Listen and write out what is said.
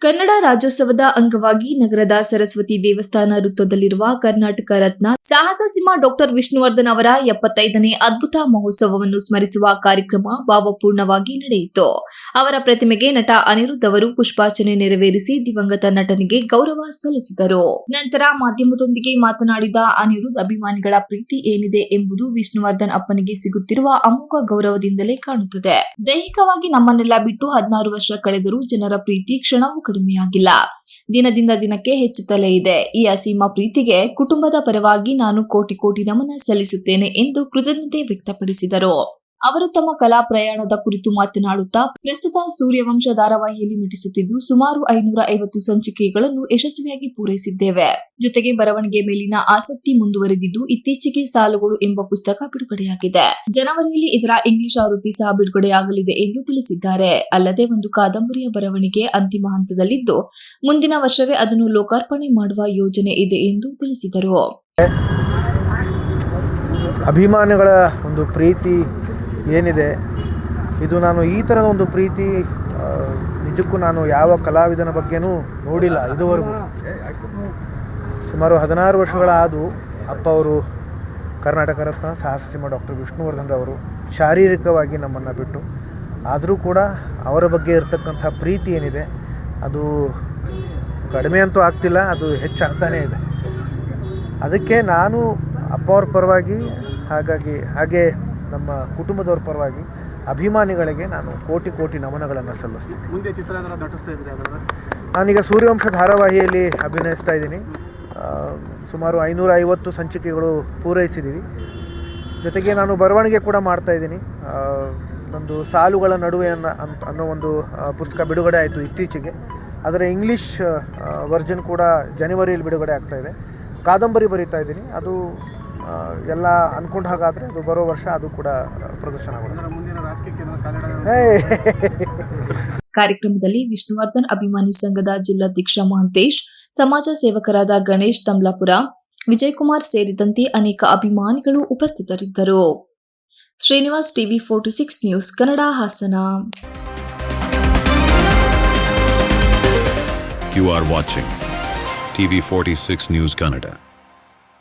ಕನ್ನಡ ರಾಜ್ಯೋತ್ಸವದ ಅಂಗವಾಗಿ ನಗರದ ಸರಸ್ವತಿ ದೇವಸ್ಥಾನ ವೃತ್ತದಲ್ಲಿರುವ ಕರ್ನಾಟಕ ರತ್ನ ಸಾಹಸ ಸಿಂಹ ಡಾಕ್ಟರ್ ವಿಷ್ಣುವರ್ಧನ್ ಅವರ ಎಪ್ಪತ್ತೈದನೇ ಅದ್ಭುತ ಮಹೋತ್ಸವವನ್ನು ಸ್ಮರಿಸುವ ಕಾರ್ಯಕ್ರಮ ಭಾವಪೂರ್ಣವಾಗಿ ನಡೆಯಿತು. ಅವರ ಪ್ರತಿಮೆಗೆ ನಟ ಅನಿರುದ್ಧ ಅವರು ಪುಷ್ಪಾರ್ಚನೆ ನೆರವೇರಿಸಿ ದಿವಂಗತ ನಟನಿಗೆ ಗೌರವ ಸಲ್ಲಿಸಿದರು. ನಂತರ ಮಾಧ್ಯಮದೊಂದಿಗೆ ಮಾತನಾಡಿದ ಅನಿರುದ್ಧ, ಅಭಿಮಾನಿಗಳ ಪ್ರೀತಿ ಏನಿದೆ ಎಂಬುದು ವಿಷ್ಣುವರ್ಧನ್ ಅಪ್ಪನಿಗೆ ಸಿಗುತ್ತಿರುವ ಅಮೋಘ ಗೌರವದಿಂದಲೇ ಕಾಣುತ್ತದೆ. ದೈಹಿಕವಾಗಿ ನಮ್ಮನ್ನೆಲ್ಲ ಬಿಟ್ಟು ಹದಿನಾರು ವರ್ಷ ಕಳೆದರೂ ಜನರ ಪ್ರೀತಿ ಕ್ಷಣವೂ ಕಡಿಮೆಯಾಗಿಲ್ಲ. ದಿನದಿಂದ ದಿನಕ್ಕೆ ಹೆಚ್ಚುತ್ತಲೇ ಇದೆ. ಈ ಅಸೀಮ ಪ್ರೀತಿಗೆ ಕುಟುಂಬದ ಪರವಾಗಿ ನಾನು ಕೋಟಿ ಕೋಟಿ ನಮನ ಸಲ್ಲಿಸುತ್ತೇನೆ ಎಂದು ಕೃತಜ್ಞತೆ ವ್ಯಕ್ತಪಡಿಸಿದರು. ಅವರು ತಮ್ಮ ಕಲಾ ಪ್ರಯಾಣದ ಕುರಿತು ಮಾತನಾಡುತ್ತಾ, ಪ್ರಸ್ತುತ ಸೂರ್ಯವಂಶ ಧಾರಾವಾಹಿಯಲ್ಲಿ ನಟಿಸುತ್ತಿದ್ದು ಸುಮಾರು ಐನೂರ ಐವತ್ತು ಸಂಚಿಕೆಗಳನ್ನು ಯಶಸ್ವಿಯಾಗಿ ಪೂರೈಸಿದ್ದೇವೆ. ಜೊತೆಗೆ ಬರವಣಿಗೆ ಮೇಲಿನ ಆಸಕ್ತಿ ಮುಂದುವರೆದಿದ್ದು ಇತ್ತೀಚೆಗೆ ಸಾಲುಗಳು ಎಂಬ ಪುಸ್ತಕ ಬಿಡುಗಡೆಯಾಗಿದೆ. ಜನವರಿಯಲ್ಲಿ ಇದರ ಇಂಗ್ಲಿಷ್ ಆವೃತ್ತಿ ಸಹ ಬಿಡುಗಡೆಯಾಗಲಿದೆ ಎಂದು ತಿಳಿಸಿದ್ದಾರೆ. ಅಲ್ಲದೆ ಒಂದು ಕಾದಂಬರಿಯ ಬರವಣಿಗೆ ಅಂತಿಮ ಹಂತದಲ್ಲಿದ್ದು, ಮುಂದಿನ ವರ್ಷವೇ ಅದನ್ನು ಲೋಕಾರ್ಪಣೆ ಮಾಡುವ ಯೋಜನೆ ಇದೆ ಎಂದು ತಿಳಿಸಿದರು. ಅಭಿಮಾನಿಗಳ ಒಂದು ಪ್ರೀತಿ ಏನಿದೆ? ಇದು ನಾನು ಈ ಥರದ ಒಂದು ಪ್ರೀತಿ ನಿಜಕ್ಕೂ ನಾನು ಯಾವ ಕಲಾವಿದನ ಬಗ್ಗೆನೂ ನೋಡಿಲ್ಲ ಇದುವರೆಗೂ. ಸುಮಾರು ಹದಿನಾರು ವರ್ಷಗಳ ಆದು ಅಪ್ಪ ಅವರು ಕರ್ನಾಟಕ ರತ್ನ ಸಾಹಸ ಸಿಂಹ ಡಾಕ್ಟರ್ ವಿಷ್ಣುವರ್ಧನ್ ಅವರು ಶಾರೀರಿಕವಾಗಿ ನಮ್ಮನ್ನು ಬಿಟ್ಟು, ಆದರೂ ಕೂಡ ಅವರ ಬಗ್ಗೆ ಇರತಕ್ಕಂಥ ಪ್ರೀತಿ ಏನಿದೆ, ಅದು ಕಡಿಮೆ ಅಂತೂ ಆಗ್ತಿಲ್ಲ, ಅದು ಹೆಚ್ಚಾಗ್ತಾನೇ ಇದೆ. ಅದಕ್ಕೆ ನಾನು ಅಪ್ಪ ಅವ್ರ ಪರವಾಗಿ ಹಾಗಾಗಿ ಹಾಗೆ ನಮ್ಮ ಕುಟುಂಬದವ್ರ ಪರವಾಗಿ ಅಭಿಮಾನಿಗಳಿಗೆ ನಾನು ಕೋಟಿ ಕೋಟಿ ನಮನಗಳನ್ನು ಸಲ್ಲಿಸ್ತೀನಿ. ಮುಂದೆ ಚಿತ್ರರಂಗ ನಟಿಸ್ತಾ ಇದ್ರಿ ಹಾಗಾದ್ರೆ ನಾನೀಗ ಸೂರ್ಯವಂಶ ಧಾರಾವಾಹಿಯಲ್ಲಿ ಅಭಿನಯಿಸ್ತಾ ಇದ್ದೀನಿ. ಸುಮಾರು ಐನೂರ ಐವತ್ತು ಸಂಚಿಕೆಗಳು ಪೂರೈಸಿದ್ದೀವಿ. ಜೊತೆಗೆ ನಾನು ಬರವಣಿಗೆ ಕೂಡ ಮಾಡ್ತಾ ಇದ್ದೀನಿ. ಒಂದು ನಂದು ಸಾಲುಗಳ ನಡುವೆ ಅನ್ನೋ ಅನ್ನೋ ಒಂದು ಪುಸ್ತಕ ಬಿಡುಗಡೆ ಆಯಿತು ಇತ್ತೀಚೆಗೆ. ಅದರ ಇಂಗ್ಲೀಷ್ ವರ್ಜನ್ ಕೂಡ ಜನವರಿಯಲ್ಲಿ ಬಿಡುಗಡೆ ಆಗ್ತಾ ಇದೆ. ಕಾದಂಬರಿ ಬರಿತಾ ಇದ್ದೀನಿ. ಅದು ಎಲ್ಲ ಅನ್ಕೊಂಡ ಹಾಗಾದರೆ ಅದು ಬರೋ ವರ್ಷ ಅದು ಕೂಡ ಪ್ರದರ್ಶನ ಕಾರ್ಯಕ್ರಮದಲ್ಲಿ ವಿಷ್ಣುವರ್ಧನ್ ಅಭಿಮಾನಿ ಸಂಘದ ಜಿಲ್ಲಾಧ್ಯಕ್ಷ ಮಹಂತೇಶ್ ಸಮಾಜ ಸೇವಕರಾದ ಗಣೇಶ್ ತಮ್ಲಾಪುರ ವಿಜಯಕುಮಾರ್ ಸೇರಿದಂತೆ ಅನೇಕ ಅಭಿಮಾನಿಗಳು ಉಪಸ್ಥಿತರಿದ್ದರು. Srinivas TV forty six news Kannada Hassan. You are watching TV46 News Canada.